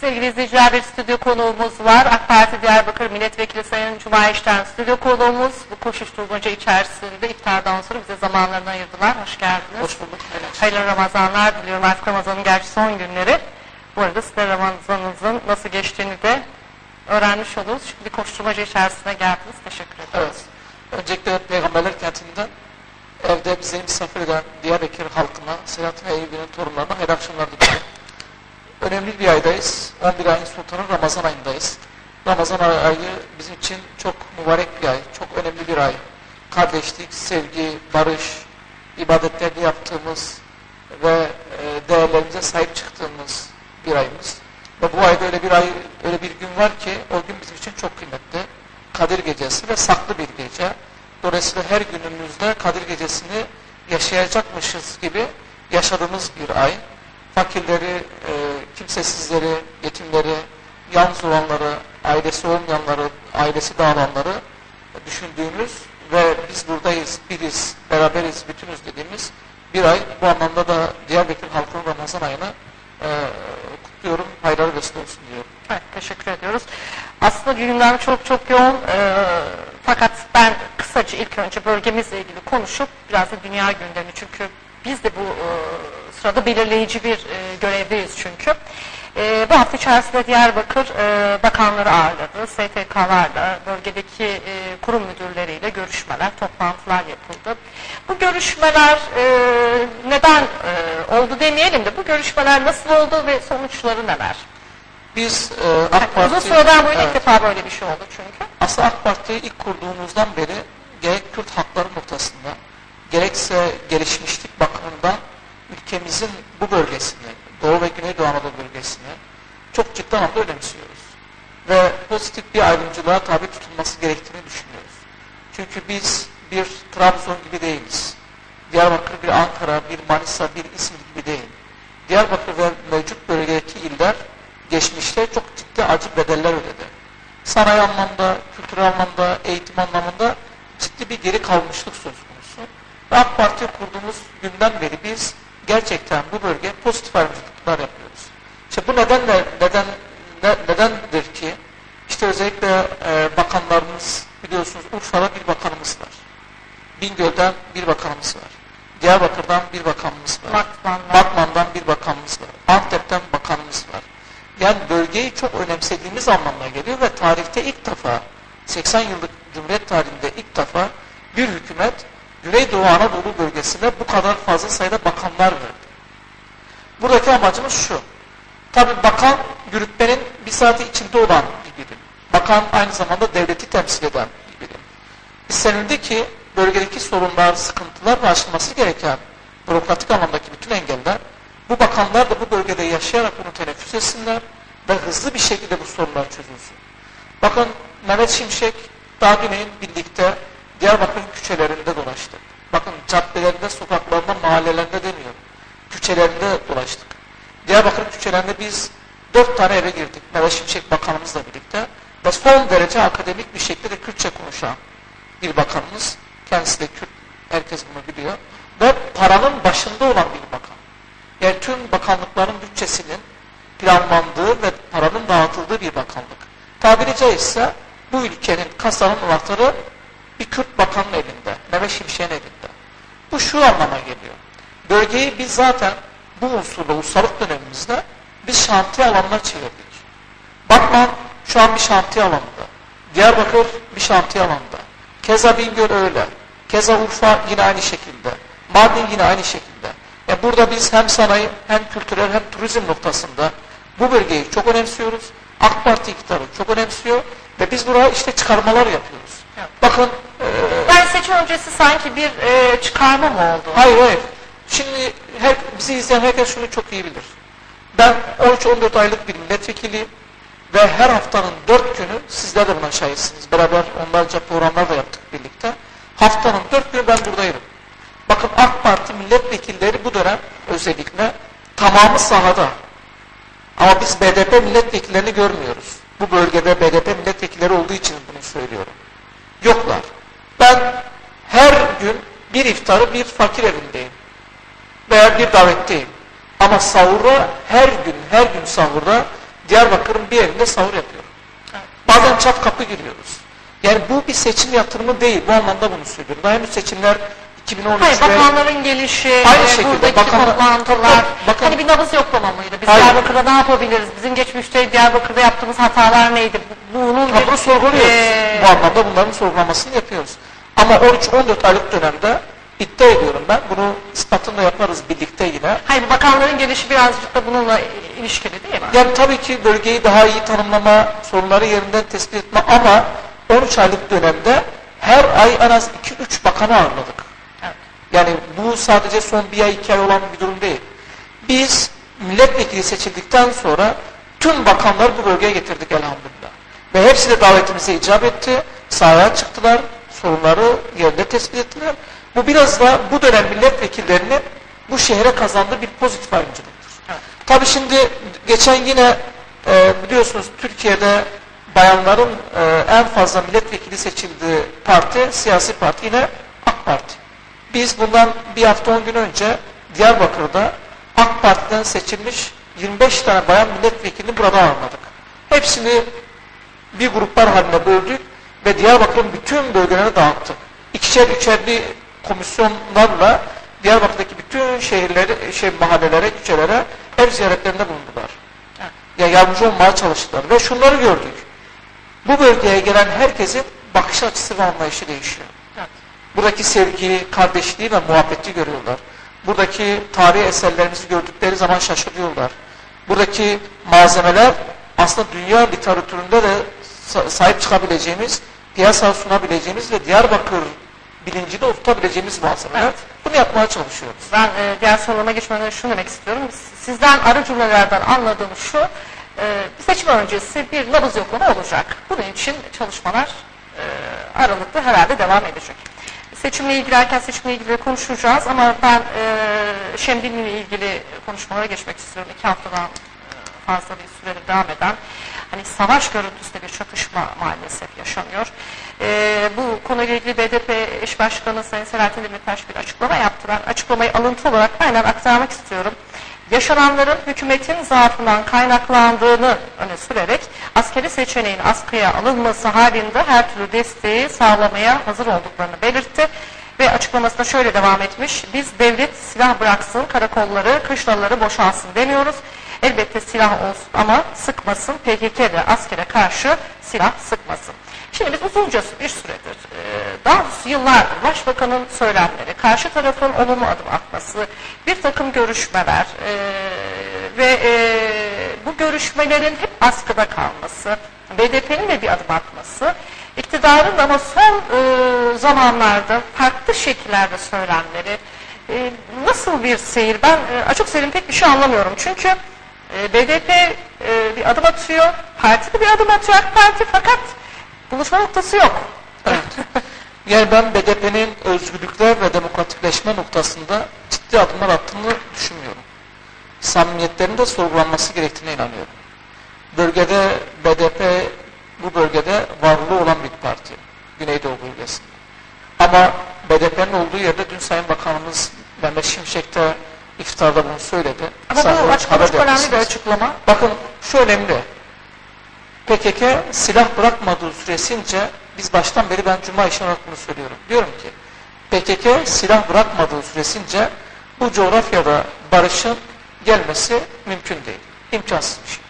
Sevgili izleyiciler bir stüdyo konuğumuz var. AK Parti Diyarbakır Milletvekili Sayın Cuma İşten stüdyo konuğumuz. Bu koşuşturmaca içerisinde iftardan sonra bize zamanlarını ayırdılar. Hoş geldiniz. Hoş bulduk. Hayırlı Hayırlı Ramazanlar diliyorum. Artık Ramazan'ın gerçi son günleri. Bu arada size Ramazanınızın nasıl geçtiğini de öğrenmiş oluruz. Şimdi koşturmaca içerisine geldiniz. Teşekkür ederim. Evet. Öncelikle Peygamberler kentinden evde bize misafir eden Diyarbakır halkına, Selahattin Eyyubi'nin torunlarına hayırlı akşamlar diliyorum. Önemli bir aydayız. 11 ayın sultanı Ramazan ayındayız. Ramazan ayı bizim için çok mübarek bir ay, çok önemli bir ay. Kardeşlik, sevgi, barış, ibadetlerini yaptığımız ve e, değerlerimize sahip çıktığımız bir ayımız. Ve bu ayda öyle bir ay, öyle bir gün var ki o gün bizim için çok kıymetli. Kadir Gecesi ve saklı bir gece. Dolayısıyla her günümüzde Kadir Gecesi'ni yaşayacakmışız gibi yaşadığımız bir ay. Fakirleri, e, kimsesizleri, yetimleri, yalnız olanları, ailesi olmayanları, ailesi dağılanları düşündüğümüz ve biz buradayız, biriz, beraberiz, bütünüz dediğimiz bir ay. Bu anlamda da Diyarbakır halkının Ramazan ayını e, kutluyorum. Hayırlı vesile olsun diyorum. Evet, teşekkür ediyoruz. Aslında gündem çok çok yoğun. Ee, fakat ben kısaca ilk önce bölgemizle ilgili konuşup biraz da dünya gündemi çünkü biz de bu e, sırada belirleyici bir e, görevdeyiz çünkü. E, bu hafta içerisinde Diyarbakır e, bakanları ağırladı. STK'larla, bölgedeki e, kurum müdürleriyle görüşmeler, toplantılar yapıldı. Bu görüşmeler e, neden e, oldu demeyelim de bu görüşmeler nasıl oldu ve sonuçları neler? Biz e, AK Parti... Uzun süreden ilk Evet. defa böyle bir şey oldu çünkü. Aslında AK Parti'yi ilk kurduğumuzdan beri gerek Kürt hakları noktasında gerekse gelişmişlik bakımından ülkemizin bu bölgesini, Doğu ve Güneydoğu Anadolu bölgesini çok ciddi anlamda önemsiyoruz. Ve pozitif bir ayrımcılığa tabi tutulması gerektiğini düşünüyoruz. Çünkü biz bir Trabzon gibi değiliz. Diyarbakır bir Ankara, bir Manisa, bir İzmir gibi değil. Diyarbakır ve mevcut bölgedeki iller geçmişte çok ciddi acı bedeller ödedi sanayi anlamda, kültürel anlamda, eğitim anlamında ciddi bir geri kalmışlık söz konusu. AK Parti kurduğumuz günden beri biz gerçekten bu bölgeye pozitif ayrımcılıklar yapıyoruz. İşte bu nedenle neden ne, nedendir ki işte özellikle e, bakanlarımız biliyorsunuz Urfa'da bir bakanımız var. Bingöl'den bir bakanımız var. Diyarbakır'dan bir bakanımız var. Batman'dan. Batman'dan bir bakanımız var. Antep'ten bakanımız var. Yani bölgeyi çok önemsediğimiz anlamına geliyor ve tarihte ilk defa 80 yıllık Cumhuriyet tarihinde ilk defa bir hükümet Güneydoğu Anadolu bölgesine bu kadar fazla sayıda bakanlar verdi. Buradaki amacımız şu. Tabi bakan yürütmenin bir saati içinde olan bir birim. Bakan aynı zamanda devleti temsil eden bir birim. İstenildi ki bölgedeki sorunlar, sıkıntılar ve aşılması gereken bürokratik anlamdaki bütün engeller bu bakanlar da bu bölgede yaşayarak bunu teneffüs etsinler ve hızlı bir şekilde bu sorunlar çözülsün. Bakın Mehmet Şimşek daha güneyin birlikte Diyarbakır'ın küçelerinde dolaştı. Bakın caddelerinde, sokaklarında, mahallelerinde demiyorum. Küçelerinde dolaştık. Diyarbakır küçelerinde biz dört tane eve girdik. Mehmet Şimşek bakanımızla birlikte. Ve son derece akademik bir şekilde de Kürtçe konuşan bir bakanımız. Kendisi de Kürt. Herkes bunu biliyor. Ve paranın başında olan bir bakan. Yani tüm bakanlıkların bütçesinin planlandığı ve paranın dağıtıldığı bir bakanlık. Tabiri caizse bu ülkenin kasanın anahtarı bir Kürt bakanın elinde, Mehmet Şimşek'in elinde. Bu şu anlama geliyor. Bölgeyi biz zaten bu unsurla, ustalık dönemimizde biz şantiye alanına çevirdik. Batman şu an bir şantiye alanında. Diyarbakır bir şantiye alanında. Keza Bingöl öyle. Keza Urfa yine aynı şekilde. Mardin yine aynı şekilde. E burada biz hem sanayi hem kültürel hem turizm noktasında bu bölgeyi çok önemsiyoruz. AK Parti iktidarı çok önemsiyor ve biz buraya işte çıkarmalar yapıyoruz. Evet. Bakın öncesi sanki bir e, çıkarma mı oldu? hayır hayır. Şimdi her, bizi izleyen herkes şunu çok iyi bilir. Ben 13-14 aylık bir milletvekiliyim ve her haftanın 4 günü sizler de buna şahitsiniz. Beraber onlarca programlar da yaptık birlikte. Haftanın 4 günü ben buradayım. Bakın AK Parti milletvekilleri bu dönem özellikle tamamı sahada. Ama biz BDP milletvekillerini görmüyoruz. Bu bölgede BDP milletvekilleri olduğu için bunu söylüyorum. Yoklar. Bir iftarı bir fakir evindeyim. Veya bir davetteyim. Ama sahura her gün, her gün sahura Diyarbakır'ın bir evinde sahur yapıyor. Bazen çat kapı giriyoruz. Yani bu bir seçim yatırımı değil. Bu anlamda bunu söylüyorum. Daha henüz seçimler 2013'te... Hayır bakanların gelişi, Aynı e, şekilde buradaki bakanlar- toplantılar, Bakın- hani bir nabız yoklama mıydı? Biz Hayır. Diyarbakır'da ne yapabiliriz? Bizim geçmişte Diyarbakır'da yaptığımız hatalar neydi? Bu- Bunun Ha, bunu sorguluyoruz. e, Bu anlamda bunların sorgulamasını yapıyoruz. Ama 13-14 aylık dönemde iddia ediyorum ben. Bunu ispatını yaparız birlikte yine. Hayır bakanların gelişi birazcık da bununla ilişkili değil mi? Yani tabii ki bölgeyi daha iyi tanımlama, sorunları yerinden tespit etme ama 13 aylık dönemde her ay en az 2-3 bakanı ağırladık. Evet. Yani bu sadece son bir ay iki ay olan bir durum değil. Biz milletvekili seçildikten sonra tüm bakanları bu bölgeye getirdik elhamdülillah. Ve hepsi de davetimize icap etti. Sahaya çıktılar. Sorunları yerinde tespit ettiler. Bu biraz da bu dönem milletvekillerinin bu şehre kazandığı bir pozitif ayrımcılıktır. Evet. Tabii şimdi geçen yine e, biliyorsunuz Türkiye'de bayanların e, en fazla milletvekili seçildiği parti, siyasi parti yine AK Parti. Biz bundan bir hafta 10 gün önce Diyarbakır'da AK Parti'den seçilmiş 25 tane bayan milletvekilini burada ağırladık. Hepsini bir gruplar haline böldük ve Diyarbakır'ın bütün bölgelerine dağıttık. İkişer üçerli komisyonlarla Diyarbakır'daki bütün şehirleri, şey, mahallelere, ilçelere ev ziyaretlerinde bulundular. Evet. Ya yardımcı olmaya çalıştılar ve şunları gördük. Bu bölgeye gelen herkesin bakış açısı ve anlayışı değişiyor. Evet. Buradaki sevgi, kardeşliği ve muhabbeti görüyorlar. Buradaki tarihi eserlerimizi gördükleri zaman şaşırıyorlar. Buradaki malzemeler aslında dünya literatüründe de sa- sahip çıkabileceğimiz, piyasaya sunabileceğimiz ve Diyarbakır bilincini oturtabileceğimiz malzemeler. Evet. Bunu yapmaya çalışıyoruz. Ben e, diğer sorularıma geçmeden şunu demek istiyorum. Sizden ara cümlelerden anladığım şu, e, seçim öncesi bir nabız yoklama olacak. Bunun için çalışmalar e, aralıklı herhalde devam edecek. Seçimle ilgili, erken seçimle ilgili konuşacağız ama ben e, Şemdinli'yle ilgili konuşmalara geçmek istiyorum. İki haftadan fazla bir süredir devam eden hani savaş görüntüsünde bir çatışma maalesef yaşanıyor. Ee, bu konuyla ilgili BDP eş başkanı Sayın Selahattin Demirtaş bir açıklama yaptılar. Açıklamayı alıntı olarak aynen aktarmak istiyorum. Yaşananların hükümetin zaafından kaynaklandığını öne sürerek askeri seçeneğin askıya alınması halinde her türlü desteği sağlamaya hazır olduklarını belirtti. Ve açıklamasına şöyle devam etmiş. Biz devlet silah bıraksın, karakolları, kışlaları boşalsın demiyoruz. Elbette silah olsun ama sıkmasın. PKK ve askere karşı silah sıkmasın. Şimdi biz uzunca bir süredir, e, daha doğrusu yıllardır başbakanın söylemleri, karşı tarafın olumlu adım atması, bir takım görüşmeler e, ve e, bu görüşmelerin hep askıda kalması, BDP'nin de bir adım atması, iktidarın da ama son zamanlarda farklı şekillerde söylemleri, nasıl bir seyir? Ben açık söyleyeyim pek bir şey anlamıyorum. Çünkü e, BDP e, bir adım atıyor, parti de bir adım atıyor AK Parti fakat buluşma noktası yok. Evet. Yani ben BDP'nin özgürlükler ve demokratikleşme noktasında ciddi adımlar attığını düşünmüyorum. Samimiyetlerinin de sorgulanması gerektiğine inanıyorum. Bölgede BDP bu bölgede varlığı olan bir parti. Güneydoğu bölgesinde. Ama BDP'nin olduğu yerde dün Sayın Bakanımız Mehmet Şimşek de iftarda bunu söyledi. Ama Sanırım bu açıklama çok önemli bir açıklama. Bakın şu önemli. PKK silah bırakmadığı süresince biz baştan beri ben Cuma işi olarak bunu söylüyorum. Diyorum ki PKK silah bırakmadığı süresince bu coğrafyada barışın gelmesi mümkün değil. İmkansız bir şey.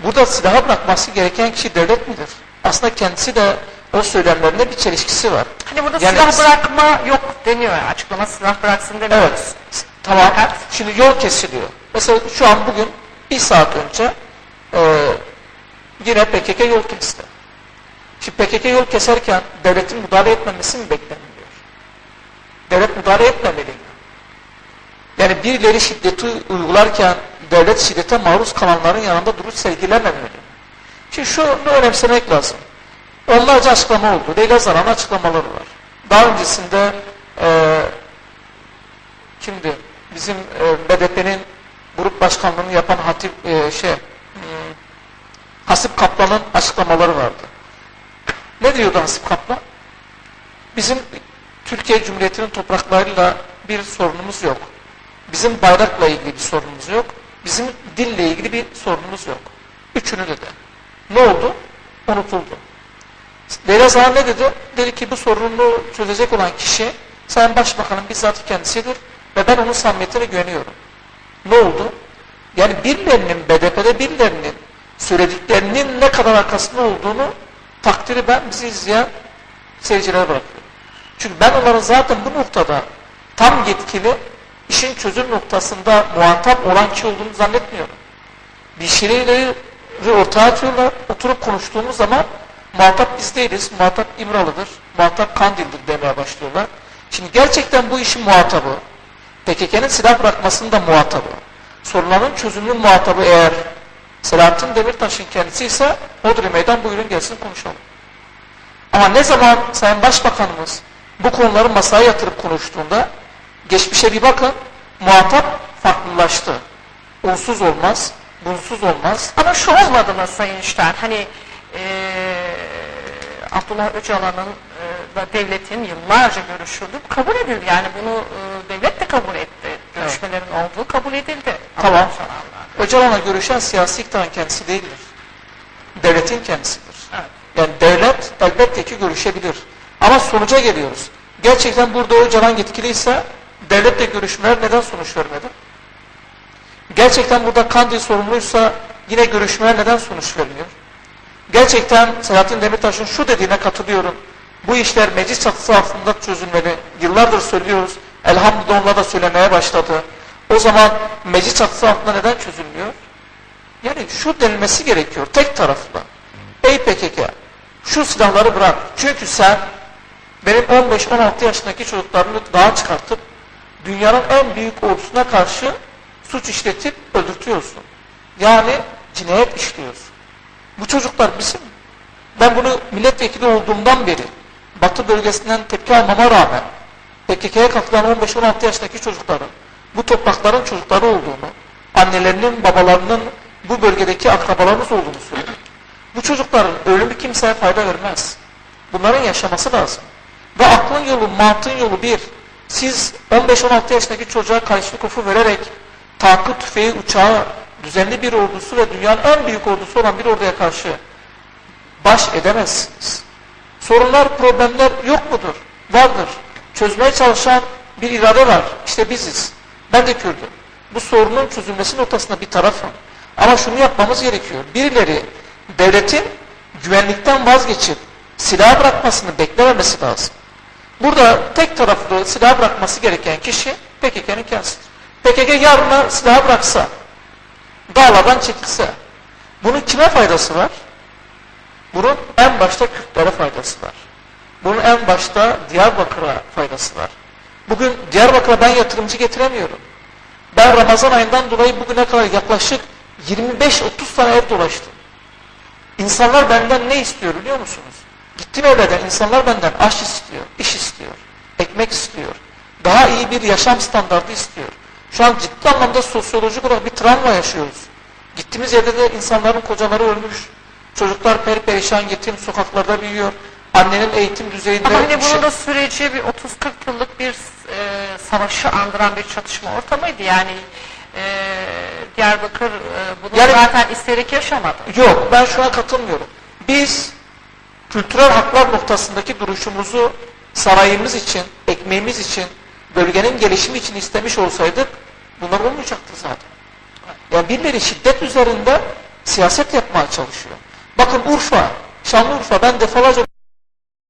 Burada silahı bırakması gereken kişi devlet midir? Aslında kendisi de o söylemlerinde bir çelişkisi var. Hani burada Yani- silah bırakma yok deniyor. yani. Açıklama silah bıraksın demiyoruz. Evet. Tamam. Fakat- Şimdi yol kesiliyor. Mesela şu an bugün bir saat önce e, yine PKK yol kesti. Şimdi PKK yol keserken devletin müdahale etmemesi mi bekleniliyor? Devlet müdahale etmemeli. Yani birileri şiddeti uygularken devlet şiddete maruz kalanların yanında duruş sergilememeli. Şimdi şunu önemsemek lazım. Onlarca açıklama oldu. Leyla Zana'nın açıklamaları var. Daha öncesinde e, kimdi? Bizim e, BDP'nin grup başkanlığını yapan Hatip e, şey hmm, Hasip Kaplan'ın açıklamaları vardı. Ne diyordu Hasip Kaplan? Bizim Türkiye Cumhuriyeti'nin topraklarıyla bir sorunumuz yok. Bizim bayrakla ilgili bir sorunumuz yok. Bizim dille ilgili bir sorunumuz yok. Üçünü de de. Ne oldu? Unutuldu. Leyla Zahar ne dedi? Dedi ki bu sorunu çözecek olan kişi Sayın Başbakanın bizzat kendisidir ve ben onun samimiyetine güveniyorum. Ne oldu? Yani birilerinin BDP'de birilerinin söylediklerinin ne kadar arkasında olduğunu takdiri ben bizi izleyen seyircilere bırakıyorum. Çünkü ben onların zaten bu noktada tam yetkili işin çözüm noktasında muhatap olan kişi olduğunu zannetmiyorum. Bir şeyleri ortaya atıyorlar. Oturup konuştuğumuz zaman muhatap biz değiliz. Muhatap İmralı'dır. Muhatap Kandil'dir demeye başlıyorlar. Şimdi gerçekten bu işin muhatabı, PKK'nın silah bırakmasının da muhatabı, sorunların çözümünün muhatabı eğer Selahattin Demirtaş'ın kendisi ise Hodri Meydan buyurun gelsin konuşalım. Ama ne zaman Sayın Başbakanımız bu konuları masaya yatırıp konuştuğunda geçmişe bir bakın muhatap farklılaştı. Unsuz olmaz, bunsuz olmaz. Ama şu olmadı mı Sayın Şten? Hani eee Abdullah Öcalan'ın da devletin yıllarca görüşüldü. Kabul edildi. Yani bunu eee, devlet de kabul etti. Görüşmelerin olduğu kabul edildi. Tamam. Öcalan'la görüşen siyasi iktidarın kendisi değildir. Devletin kendisidir. Evet. Yani devlet elbette ki görüşebilir. Ama sonuca geliyoruz. Gerçekten burada Öcalan yetkiliyse devletle görüşmeler neden sonuç vermedi? Gerçekten burada Kandil sorumluysa yine görüşmeler neden sonuç vermiyor? Gerçekten Selahattin Demirtaş'ın şu dediğine katılıyorum. Bu işler meclis çatısı altında çözülmeli. Yıllardır söylüyoruz. Elhamdülillah da söylemeye başladı. O zaman meclis çatısı altında neden çözülmüyor? Yani şu denilmesi gerekiyor tek taraflı. Ey PKK şu silahları bırak. Çünkü sen benim 15-16 yaşındaki çocuklarımı dağa çıkartıp dünyanın en büyük ordusuna karşı suç işletip öldürtüyorsun. Yani cinayet işliyorsun. Bu çocuklar bizim. Ben bunu milletvekili olduğumdan beri Batı bölgesinden tepki almama rağmen PKK'ya katılan 15-16 yaşındaki çocukların bu toprakların çocukları olduğunu, annelerinin, babalarının bu bölgedeki akrabalarımız olduğunu söyledim. Bu çocukların ölümü kimseye fayda vermez. Bunların yaşaması lazım. Ve aklın yolu, mantığın yolu bir. Siz 15-16 yaşındaki çocuğa karşılık ofu vererek tankı, tüfeği, uçağı, düzenli bir ordusu ve dünyanın en büyük ordusu olan bir orduya karşı baş edemezsiniz. Sorunlar, problemler yok mudur? Vardır. Çözmeye çalışan bir irade var. İşte biziz. Ben de Kürdüm. Bu sorunun çözülmesi noktasında bir tarafım. Ama şunu yapmamız gerekiyor. Birileri devletin güvenlikten vazgeçip silah bırakmasını beklememesi lazım. Burada tek taraflı silah bırakması gereken kişi PKK'nın kendisidir. PKK yarına silah bıraksa, dağlardan çekilse, bunun kime faydası var? Bunun en başta Kürtlere faydası var. Bunun en başta Diyarbakır'a faydası var. Bugün Diyarbakır'a ben yatırımcı getiremiyorum. Ben Ramazan ayından dolayı bugüne kadar yaklaşık 25-30 tane ev dolaştım. İnsanlar benden ne istiyor biliyor musunuz? Gittim evlerden insanlar benden aş istiyor, iş istiyor, ekmek istiyor. Daha iyi bir yaşam standartı istiyor. Şu an ciddi anlamda sosyolojik olarak bir travma yaşıyoruz. Gittiğimiz yerde de insanların kocaları ölmüş. Çocuklar perperişan yetim sokaklarda büyüyor. Annenin eğitim düzeyinde... Ama hani bir şey- bunun da süreci bir 30-40 yıllık bir e, savaşı andıran bir çatışma ortamıydı. Yani e, Diyarbakır e, bunu Yani- zaten isteyerek yaşamadı. Yok ben şuna katılmıyorum. Biz kültürel haklar noktasındaki duruşumuzu sarayımız için, ekmeğimiz için, bölgenin gelişimi için istemiş olsaydık bunlar olmayacaktı zaten. Yani birileri şiddet üzerinde siyaset yapmaya çalışıyor. Bakın Urfa, Şanlıurfa ben defalarca